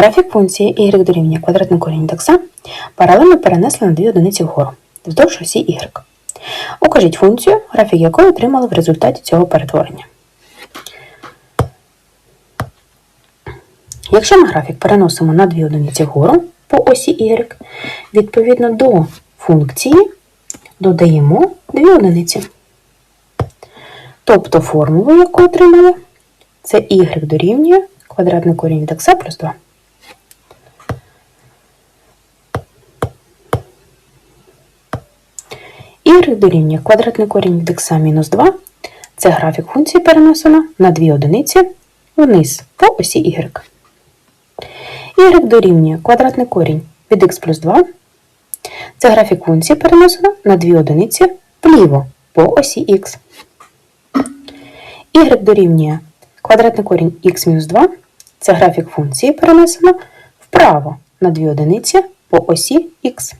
Графік функції y дорівнює квадратний корінь індекса паралельно перенесли на дві одиниці вгору, вздовж осі y. Укажіть функцію, графік якої отримали в результаті цього перетворення. Якщо ми графік переносимо на дві одиниці вгору по осі y, відповідно до функції додаємо дві одиниці. Тобто формулу, яку отримали, це y дорівнює квадратний корінь від х плюс 2. Y дорівнює квадратний корінь від х мінус 2. Це графік функції перенесено на дві одиниці вниз по осі y. y дорівнює квадратний корінь від х плюс 2. Це графік функції перенесено на дві одиниці вліво по осі х. y дорівнює квадратний корінь х мінус 2. Це графік функції перенесено вправо на дві одиниці по осі х.